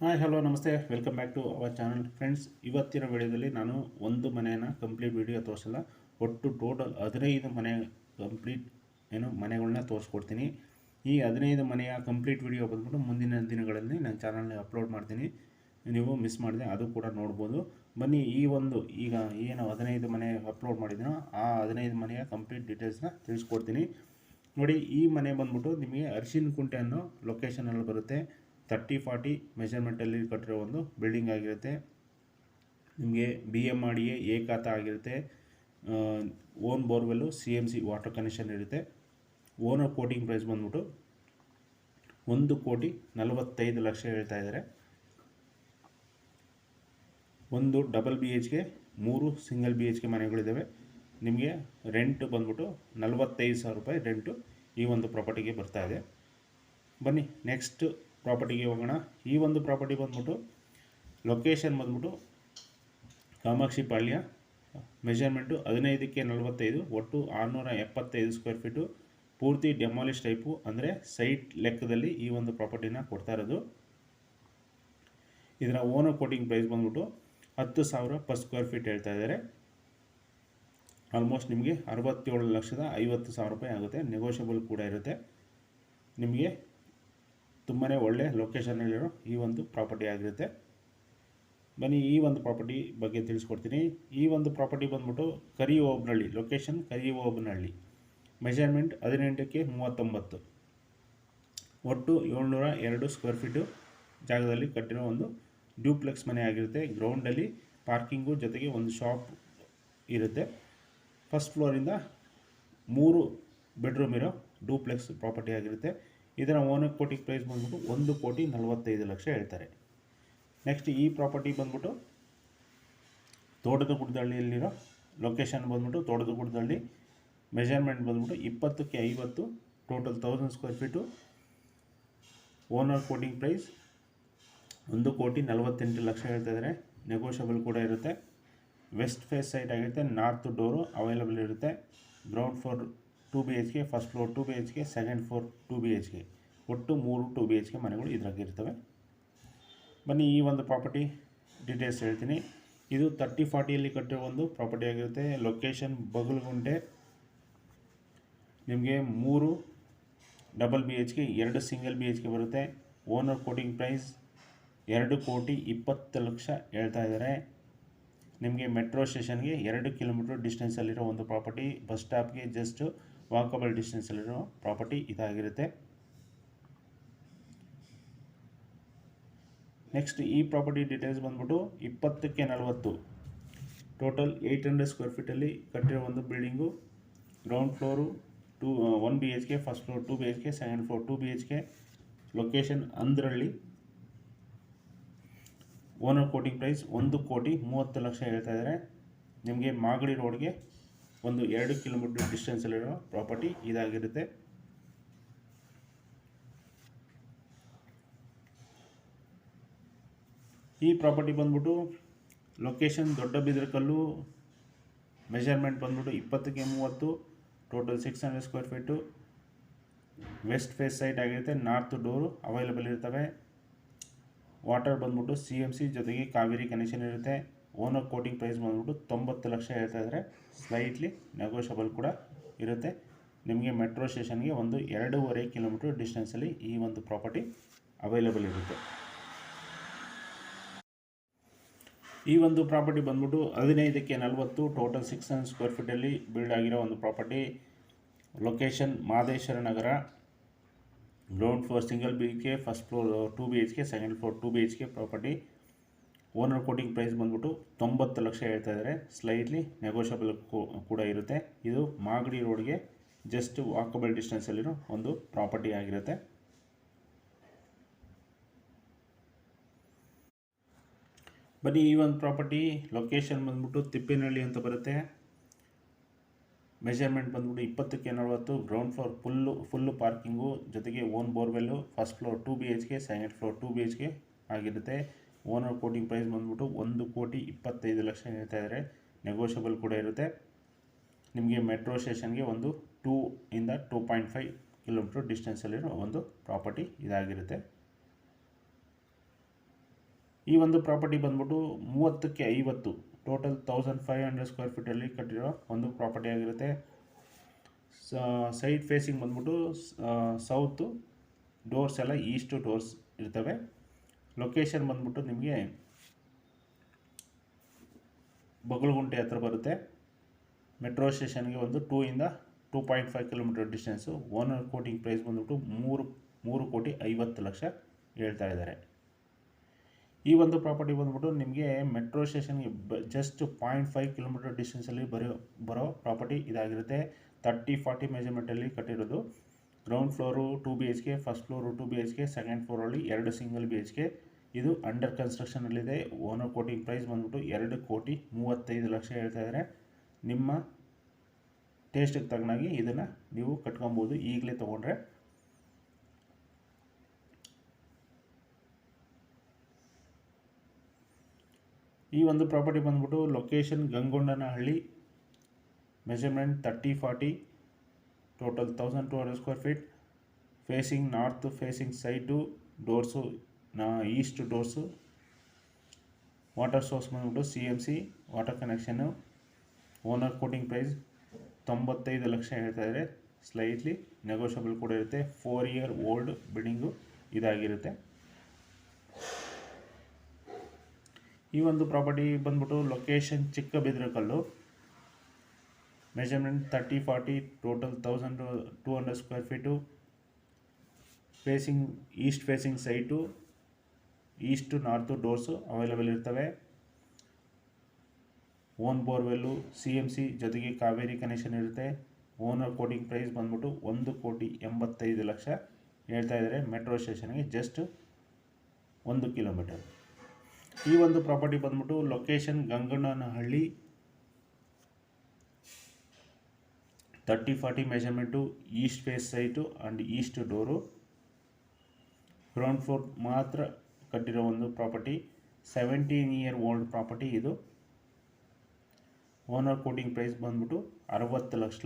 Hi hello ನಮಸ್ತೆ. Welcome back to our channel friends ಇವತ್ತಿನ ವಿಡಿಯೋದಲ್ಲಿ ನಾನು ಒಂದು ಮನೆಯನ್ನು ಕಂಪ್ಲೀಟ್ ವಿಡಿಯೋ ತೋರಿಸಲ್ಲ. ಒಟ್ಟು ಟೋಟಲ್ ಹದಿನೈದು ಮನೆ ಕಂಪ್ಲೀಟ್ ಏನು ಮನೆಗಳನ್ನ ತೋರಿಸ್ಕೊಡ್ತೀನಿ. ಈ ಹದಿನೈದು ಮನೆಯ ಕಂಪ್ಲೀಟ್ ವಿಡಿಯೋ ಬಂದ್ಬಿಟ್ಟು ಮುಂದಿನ ದಿನಗಳಲ್ಲಿ ನಾನು ಚಾನಲ್ನಲ್ಲಿ ಅಪ್ಲೋಡ್ ಮಾಡ್ತೀನಿ. ನೀವು ಮಿಸ್ ಮಾಡಿದೆ ಅದು ಕೂಡ ನೋಡ್ಬೋದು. ಬನ್ನಿ, ಈ ಒಂದು ಈಗ ಏನು ಹದಿನೈದು ಮನೆ ಅಪ್ಲೋಡ್ ಮಾಡಿದ್ದೀನೋ ಆ ಹದಿನೈದು ಮನೆಯ ಕಂಪ್ಲೀಟ್ ಡೀಟೇಲ್ಸ್ನ ತಿಳಿಸ್ಕೊಡ್ತೀನಿ. ನೋಡಿ, ಈ ಮನೆ ಬಂದ್ಬಿಟ್ಟು ನಿಮಗೆ ಅರಿಶಿನ ಕುಂಟೆ ಅನ್ನೋ ಲೊಕೇಶನಲ್ಲಿ ಬರುತ್ತೆ. ತರ್ಟಿ ಫಾರ್ಟಿ ಮೆಷರ್ಮೆಂಟಲ್ಲಿ ಕಟ್ಟಿರೋ ಒಂದು ಬಿಲ್ಡಿಂಗ್ ಆಗಿರುತ್ತೆ. ನಿಮಗೆ B M R D A ಆಗಿರುತ್ತೆ. Own borewell C M C water connection ಇರುತ್ತೆ. ಓನರ್ ಕೋಟಿಂಗ್ ಪ್ರೈಸ್ ಬಂದ್ಬಿಟ್ಟು ಒಂದು ಕೋಟಿ ನಲವತ್ತೈದು ಲಕ್ಷ ಹೇಳ್ತಾ ಇದ್ದಾರೆ. ಒಂದು ಡಬಲ್ ಬಿ ಎಚ್ಗೆ ಮೂರು ಸಿಂಗಲ್ ಬಿ ಎಚ್ಗೆ ಮನೆಗಳಿದ್ದಾವೆ ನಿಮಗೆ ರೆಂಟ್ ಬಂದ್ಬಿಟ್ಟು ನಲವತ್ತೈದು ಸಾವಿರ ರೂಪಾಯಿ ರೆಂಟು ಈ ಒಂದು ಪ್ರಾಪರ್ಟಿಗೆ ಬರ್ತಾ ಇದೆ. ಬನ್ನಿ ನೆಕ್ಸ್ಟ್ ಪ್ರಾಪರ್ಟಿಗೆ ಹೋಗೋಣ. ಈ ಒಂದು ಪ್ರಾಪರ್ಟಿ ಬಂದ್ಬಿಟ್ಟು ಲೊಕೇಶನ್ ಬಂದ್ಬಿಟ್ಟು ಕಾಮಾಕ್ಷಿ ಪಾಳ್ಯ ಮೆಷರ್ಮೆಂಟು ಹದಿನೈದಕ್ಕೆ ನಲವತ್ತೈದು, ಒಟ್ಟು ಆರುನೂರ ಎಪ್ಪತ್ತೈದು ಸ್ಕ್ವೇರ್ ಫೀಟು ಪೂರ್ತಿ ಡೆಮಾಲಿಷ್ ಟೈಪು ಅಂದರೆ ಸೈಟ್ ಲೆಕ್ಕದಲ್ಲಿ ಈ ಒಂದು ಪ್ರಾಪರ್ಟಿನ ಕೊಡ್ತಾ ಇರೋದು. ಇದರ ಓನರ್ ಕೋಟಿಂಗ್ ಪ್ರೈಸ್ ಬಂದ್ಬಿಟ್ಟು ಹತ್ತು ಸಾವಿರ ಪರ್ ಸ್ಕ್ವೇರ್ ಫೀಟ್ ಹೇಳ್ತಾ ಇದ್ದಾರೆ. ಆಲ್ಮೋಸ್ಟ್ ನಿಮಗೆ ಅರವತ್ತೇಳು ಲಕ್ಷದ ಐವತ್ತು ಸಾವಿರ ರೂಪಾಯಿ ಆಗುತ್ತೆ. ನೆಗೋಷಿಯಬಲ್ ಕೂಡ ಇರುತ್ತೆ. ನಿಮಗೆ ತುಂಬಾ ಒಳ್ಳೆ ಲೊಕೇಶನಲ್ಲಿರೋ ಈ ಒಂದು ಪ್ರಾಪರ್ಟಿ ಆಗಿರುತ್ತೆ. ಬನ್ನಿ ಈ ಒಂದು ಪ್ರಾಪರ್ಟಿ ಬಗ್ಗೆ ತಿಳಿಸ್ಕೊಡ್ತೀನಿ. ಈ ಒಂದು ಪ್ರಾಪರ್ಟಿ ಬಂದ್ಬಿಟ್ಟು ಕರಿ ಓಬನಹಳ್ಳಿ ಲೊಕೇಶನ್ ಕರಿ ಓಬನಹಳ್ಳಿ ಮೆಷರ್ಮೆಂಟ್ ಹದಿನೆಂಟಕ್ಕೆ ಮೂವತ್ತೊಂಬತ್ತು. ಒಟ್ಟು ಏಳ್ನೂರ ಎರಡು ಸ್ಕ್ವೇರ್ ಫೀಟು ಜಾಗದಲ್ಲಿ ಕಟ್ಟಿರೋ ಒಂದು ಡ್ಯೂಪ್ಲೆಕ್ಸ್ ಮನೆ ಆಗಿರುತ್ತೆ. ಗ್ರೌಂಡಲ್ಲಿ ಪಾರ್ಕಿಂಗು ಜೊತೆಗೆ ಒಂದು ಶಾಪ್ ಇರುತ್ತೆ. ಫಸ್ಟ್ ಫ್ಲೋರಿಂದ ಮೂರು ಬೆಡ್ರೂಮ್ ಇರೋ ಡ್ಯೂಪ್ಲೆಕ್ಸ್ ಪ್ರಾಪರ್ಟಿ ಆಗಿರುತ್ತೆ. ಇದರ ಓನರ್ ಕೋಟಿ ಪ್ರೈಸ್ ಬಂದ್ಬಿಟ್ಟು ಒಂದು ಕೋಟಿ ನಲವತ್ತೈದು ಲಕ್ಷ ಹೇಳ್ತಾರೆ. ನೆಕ್ಸ್ಟ್ ಈ ಪ್ರಾಪರ್ಟಿ ಬಂದ್ಬಿಟ್ಟು ತೋಟದ ಗುಡ್ದಹಳ್ಳಿಯಲ್ಲಿರೋ ಲೊಕೇಶನ್ ಬಂದ್ಬಿಟ್ಟು ತೋಟದ ಗುಡ್ದಳ್ಳಿ ಮೆಜರ್ಮೆಂಟ್ ಬಂದ್ಬಿಟ್ಟು ಇಪ್ಪತ್ತಕ್ಕೆ ಐವತ್ತು total thousand square feet owner quoting price ಒಂದು ಕೋಟಿ ನಲವತ್ತೆಂಟು ಲಕ್ಷ ಹೇಳ್ತಾ ಇದ್ದಾರೆ ನೆಗೋಷಿಯಬಲ್ ಕೂಡ ಇರುತ್ತೆ. ವೆಸ್ಟ್ ಫೇಸ್ ಸೈಡ್ ಆಗಿರುತ್ತೆ ನಾರ್ತ್ ಡೋರು ಅವೈಲಬಲ್ ಇರುತ್ತೆ. Ground floor two B H K first floor two B H K second floor two B H K ಒಟ್ಟು ಮೂರು ಟು ಬಿ ಎಚ್ ಕೆ ಮನೆಗಳು ಇದ್ರಾಗಿರ್ತವೆ ಬನ್ನಿ ಈ ಒಂದು ಪ್ರಾಪರ್ಟಿ ಡೀಟೇಲ್ಸ್ ಹೇಳ್ತೀನಿ. ಇದು ತರ್ಟಿ ಫಾರ್ಟಿಯಲ್ಲಿ ಕಟ್ಟಿರೋ ಒಂದು ಪ್ರಾಪರ್ಟಿ ಆಗಿರುತ್ತೆ. ಲೊಕೇಶನ್ ಬಗಲ್ಗುಂಟೆ. ನಿಮಗೆ ಮೂರು ಡಬಲ್ ಬಿ ಎಚ್ ಕೆ ಎರಡು ಸಿಂಗಲ್ ಬಿ ಎಚ್ ಕೆ ಬರುತ್ತೆ. ಓನರ್ ಕೋಟಿಂಗ್ ಪ್ರೈಸ್ ಎರಡು ಕೋಟಿ ಇಪ್ಪತ್ತು ಲಕ್ಷ ಹೇಳ್ತಾ ಇದ್ದಾರೆ. ನಿಮಗೆ ಮೆಟ್ರೋ ಸ್ಟೇಷನ್ಗೆ ಎರಡು ಕಿಲೋಮೀಟ್ರ್ ಡಿಸ್ಟೆನ್ಸಲ್ಲಿರೋ ಒಂದು ಪ್ರಾಪರ್ಟಿ ಬಸ್ ಸ್ಟಾಪ್ಗೆ ಜಸ್ಟ್ ವಾಕಬಲ್ ಡಿಸ್ಟೆನ್ಸಲ್ಲಿರೋ ಪ್ರಾಪರ್ಟಿ ಇದಾಗಿರುತ್ತೆ. ನೆಕ್ಸ್ಟ್ ಈ ಪ್ರಾಪರ್ಟಿ ಡೀಟೇಲ್ಸ್ ಬಂದ್ಬಿಟ್ಟು ಇಪ್ಪತ್ತಕ್ಕೆ ನಲವತ್ತು. ಟೋಟಲ್ ಏಯ್ಟ್ ಹಂಡ್ರೆಡ್ ಸ್ಕ್ವೇರ್ ಫೀಟಲ್ಲಿ ಕಟ್ಟಿರೋ ಒಂದು building ground floor two one B H K first floor two B H K second floor two B H K location Andrahalli owner quoting price ಒಂದು ಕೋಟಿ ಮೂವತ್ತು ಲಕ್ಷ ಹೇಳ್ತಾ ಇದ್ದಾರೆ. ನಿಮಗೆ ಮಾಗಡಿ ರೋಡ್ಗೆ ಒಂದು ಎರಡು ಕಿಲೋಮೀಟರ್ ಡಿಸ್ಟೆನ್ಸಲ್ಲಿರೋ ಪ್ರಾಪರ್ಟಿ ಇದಾಗಿರುತ್ತೆ. ಈ ಪ್ರಾಪರ್ಟಿ ಬಂದ್ಬಿಟ್ಟು ಲೊಕೇಶನ್ ದೊಡ್ಡ ಬಿದಿರಕಲ್ಲು ಮೆಷರ್ಮೆಂಟ್ ಬಂದ್ಬಿಟ್ಟು ಇಪ್ಪತ್ತಕ್ಕೆ ಮೂವತ್ತು total six hundred square feet west face site ಆಗಿರುತ್ತೆ ನಾರ್ತ್ ಡೋರು ಅವೈಲಬಲ್ ಇರ್ತವೆ. ವಾಟರ್ ಬಂದ್ಬಿಟ್ಟು ಸಿ ಎಂ ಸಿ ಜೊತೆಗೆ ಕಾವೇರಿ ಕನೆಕ್ಷನ್ ಇರುತ್ತೆ. ಓನರ್ ಕೋಟಿಂಗ್ ಪ್ರೈಸ್ ಬಂದ್ಬಿಟ್ಟು ತೊಂಬತ್ತು ಲಕ್ಷ ಹೇಳ್ತಾ ಇದ್ದಾರೆ ಸ್ಲೈಟ್ಲಿ ನೆಗೋಷಿಯಬಲ್ ಕೂಡ ಇರುತ್ತೆ. ನಿಮಗೆ ಮೆಟ್ರೋ ಸ್ಟೇಷನ್ಗೆ ಒಂದು ಎರಡೂವರೆ ಕಿಲೋಮೀಟರ್ ಡಿಸ್ಟೆನ್ಸಲ್ಲಿ ಈ ಒಂದು ಪ್ರಾಪರ್ಟಿ ಅವೈಲೇಬಲ್ ಇರುತ್ತೆ. ಈ ಒಂದು ಪ್ರಾಪರ್ಟಿ ಬಂದ್ಬಿಟ್ಟು ಹದಿನೈದಕ್ಕೆ ನಲವತ್ತು ಟೋಟಲ್ ಸಿಕ್ಸ್ ಹಂಡ್ರೆಡ್ ಸ್ಕ್ವೇರ್ ಫೀಟಲ್ಲಿ ಬಿಲ್ಡ್ ಆಗಿರೋ ಒಂದು property location Madeshwara Nagar. Ground floor single B K first floor two B H K second floor two B H K property owner quoting price ಬಂದ್ಬಿಟ್ಟು ತೊಂಬತ್ತು ಲಕ್ಷ ಹೇಳ್ತಾ ಇದ್ದಾರೆ ಸ್ಲೈಟ್ಲಿ ನೆಗೋಷಿಯಬಲ್ ಕೂಡ ಇರುತ್ತೆ. ಇದು ಮಾಗಡಿ ರೋಡ್ಗೆ ಜಸ್ಟ್ ವಾಕಬಲ್ ಡಿಸ್ಟೆನ್ಸಲ್ಲಿರೋ ಒಂದು ಪ್ರಾಪರ್ಟಿ ಆಗಿರುತ್ತೆ. ಬನ್ನಿ, ಈ ಒಂದು ಪ್ರಾಪರ್ಟಿ ಲೊಕೇಶನ್ ಬಂದ್ಬಿಟ್ಟು ತಿಪ್ಪಿನಹಳ್ಳಿ ಅಂತ ಬರುತ್ತೆ. ಮೆಷರ್ಮೆಂಟ್ ಬಂದ್ಬಿಟ್ಟು ಇಪ್ಪತ್ತಕ್ಕೆ ನಲವತ್ತು ground floor full full parking ಜೊತೆಗೆ own borewell first floor two B H K second floor two B H K ಆಗಿರುತ್ತೆ. ಓನರ್ ಕೋಟಿಂಗ್ ಪ್ರೈಸ್ ಬಂದ್ಬಿಟ್ಟು ಒಂದು ಕೋಟಿ ಇಪ್ಪತ್ತೈದು ಲಕ್ಷ ಹೇಳ್ತಾ ಇದ್ದಾರೆ ನೆಗೋಷಿಯಬಲ್ ಕೂಡ ಇರುತ್ತೆ. ನಿಮಗೆ ಮೆಟ್ರೋ ಸ್ಟೇಷನ್ಗೆ ಒಂದು ಟೂ ಇಂದ ಟೂ ಪಾಯಿಂಟ್ ಫೈವ್ ಕಿಲೋಮೀಟ್ರ್ ಡಿಸ್ಟೆನ್ಸಲ್ಲಿರೋ ಒಂದು ಪ್ರಾಪರ್ಟಿ ಇದಾಗಿರುತ್ತೆ. ಈ ಒಂದು ಪ್ರಾಪರ್ಟಿ ಬಂದ್ಬಿಟ್ಟು ಮೂವತ್ತಕ್ಕೆ ಐವತ್ತು total thousand five hundred square ಫೀಟಲ್ಲಿ ಕಟ್ಟಿರೋ ಒಂದು ಪ್ರಾಪರ್ಟಿ ಆಗಿರುತ್ತೆ. ಸೈಡ್ ಫೇಸಿಂಗ್ ಬಂದ್ಬಿಟ್ಟು ಸೌತು ಡೋರ್ಸ್ ಎಲ್ಲ ಈಸ್ಟು ಡೋರ್ಸ್ ಇರ್ತವೆ. ಲೊಕೇಶನ್ ಬಂದ್ಬಿಟ್ಟು ನಿಮಗೆ ಬಗಲಗುಂಟೆ ಹತ್ರ ಬರುತ್ತೆ. ಮೆಟ್ರೋ ಸ್ಟೇಷನ್ಗೆ ಒಂದು ಟೂ ಇಂದ two point five kilometre distance owner quoting price ಬಂದ್ಬಿಟ್ಟು ಮೂರು ಮೂರು ಕೋಟಿ ಐವತ್ತು ಲಕ್ಷ ಹೇಳ್ತಾ ಇದ್ದಾರೆ. ಈ ಒಂದು ಪ್ರಾಪರ್ಟಿ ಬಂದ್ಬಿಟ್ಟು ನಿಮಗೆ ಮೆಟ್ರೋ ಸ್ಟೇಷನ್ಗೆ ಬ ಜಸ್ಟ್ ಪಾಯಿಂಟ್ ಫೈವ್ ಕಿಲೋಮೀಟರ್ ಡಿಸ್ಟೆನ್ಸಲ್ಲಿ ಬರೋ ಬರೋ ಪ್ರಾಪರ್ಟಿ ಇದಾಗಿರುತ್ತೆ. ತರ್ಟಿ ಫಾರ್ಟಿ ಮೆಜರ್ಮೆಂಟಲ್ಲಿ ಕಟ್ಟಿರೋದು. Ground floor two B H K first floor two B H K second ಫ್ಲೋರಲ್ಲಿ ಎರಡು ಸಿಂಗಲ್ ಬಿ ಎಚ್ ಕೆ ಇದು ಅಂಡರ್ ಕನ್ಸ್ಟ್ರಕ್ಷನಲ್ಲಿದೆ ಓನರ್ ಕೋಟಿ ಪ್ರೈಸ್ ಬಂದ್ಬಿಟ್ಟು ಎರಡು ಕೋಟಿ ಮೂವತ್ತೈದು ಲಕ್ಷ ಹೇಳ್ತಾ ಇದ್ದಾರೆ ನಿಮ್ಮ ಟೇಸ್ಟಿಗೆ ತಗನಾಗಿ ಇದನ್ನು ನೀವು ಕಟ್ಕೊಬೋದು. ಈಗಲೇ ತೊಗೊಂಡ್ರೆ. ಈ ಒಂದು ಪ್ರಾಪರ್ಟಿ ಬಂದ್ಬಿಟ್ಟು location Gangondanahalli measurement thirty forty total thousand two hundred square feet facing north facing site doors ನಾ ಈಸ್ಟ್ ಡೋರ್ಸು ವಾಟರ್ ಸೋರ್ಸ್ ಬಂದ್ಬಿಟ್ಟು C M C water connection owner quoting price ತೊಂಬತ್ತೈದು ಲಕ್ಷ ಹೇಳ್ತಾಯಿದ್ರೆ ಸ್ಲೈಟ್ಲಿ ನೆಗೋಷಿಯಬಲ್ ಕೂಡ ಇರುತ್ತೆ. Four year old building ಇದಾಗಿರುತ್ತೆ. ಈ ಒಂದು property ಬಂದ್ಬಿಟ್ಟು location Chikkabidarakallu. Thirty forty total thousand two hundred square feet facing east facing site east north doors available ಇರ್ತವೆ. Own borewell C M C ಜೊತೆಗೆ ಕಾವೇರಿ ಕನೆಕ್ಷನ್ ಇರುತ್ತೆ. Owner quoting price ಬಂದ್ಬಿಟ್ಟು ಒಂದು ಕೋಟಿ ಎಂಬತ್ತೈದು ಲಕ್ಷ ಹೇಳ್ತಾ ಇದ್ದಾರೆ. ಮೆಟ್ರೋ ಸ್ಟೇಷನ್ಗೆ ಜಸ್ಟ್ ಒಂದು ಕಿಲೋಮೀಟರ್ ಈ ಒಂದು ಪ್ರಾಪರ್ಟಿ ಬಂದ್ಬಿಟ್ಟು location Gangannanahalli thirty forty measurement east face site and east door ground floor ಮಾತ್ರ ಕಟ್ಟಿರೋ ಒಂದು property seventeen year old property ಇದು. ಓನರ್ ಕೋಟಿಂಗ್ ಪ್ರೈಸ್ ಬಂದ್ಬಿಟ್ಟು ಅರವತ್ತು ಲಕ್ಷ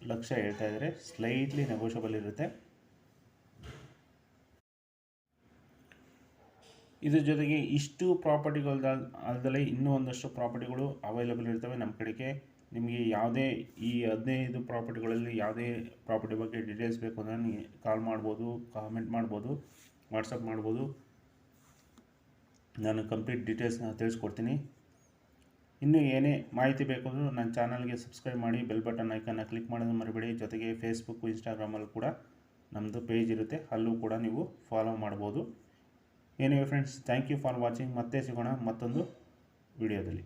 ಲಕ್ಷ ಹೇಳ್ತಾ ಇದ್ದಾರೆ ಸ್ಲೈಟ್ಲಿ ನೆಗೋಷಿಯಬಲ್ ಇರುತ್ತೆ. ಇದ್ರ ಜೊತೆಗೆ ಇಷ್ಟು ಪ್ರಾಪರ್ಟಿಗಳ ಅಲ್ಲದೆ ಇನ್ನೂ ಒಂದಷ್ಟು ಪ್ರಾಪರ್ಟಿಗಳು ಅವೈಲೇಬಲ್ ಇರ್ತವೆ ನಮ್ಮ ಕಡೆಗೆ. ನಿಮಗೆ ಯಾವುದೇ ಈ ಹದಿನೈದು ಪ್ರಾಪರ್ಟಿಗಳಲ್ಲಿ ಯಾವುದೇ ಪ್ರಾಪರ್ಟಿ ಬಗ್ಗೆ ಡೀಟೇಲ್ಸ್ ಬೇಕು ಅಂದರೆ ನೀವು ಕಾಲ್ ಮಾಡ್ಬೋದು ಕಾಮೆಂಟ್ ಮಾಡ್ಬೋದು ವಾಟ್ಸಪ್ ಮಾಡ್ಬೋದು. ನಾನು ಕಂಪ್ಲೀಟ್ ಡೀಟೇಲ್ಸ್ನ ತಿಳಿಸ್ಕೊಡ್ತೀನಿ. ಇನ್ನೂ ಏನೇ ಮಾಹಿತಿ ಬೇಕು ಅಂದರೂ ನನ್ನ ಚಾನಲ್ಗೆ ಸಬ್ಸ್ಕ್ರೈಬ್ ಮಾಡಿ ಬೆಲ್ ಬಟನ್ ಐಕನ್ನ ಕ್ಲಿಕ್ ಮಾಡೋದು ಮರಿಬೇಡಿ. ಜೊತೆಗೆ ಫೇಸ್ಬುಕ್ಕು ಇನ್ಸ್ಟಾಗ್ರಾಮಲ್ಲೂ ಕೂಡ ನಮ್ಮದು ಪೇಜ್ ಇರುತ್ತೆ. ಅಲ್ಲೂ ಕೂಡ ನೀವು ಫಾಲೋ ಮಾಡ್ಬೋದು. Anyway friends thank you for watching ಮತ್ತೆ ಸಿಗೋಣ ಮತ್ತೊಂದು ವಿಡಿಯೋದಲ್ಲಿ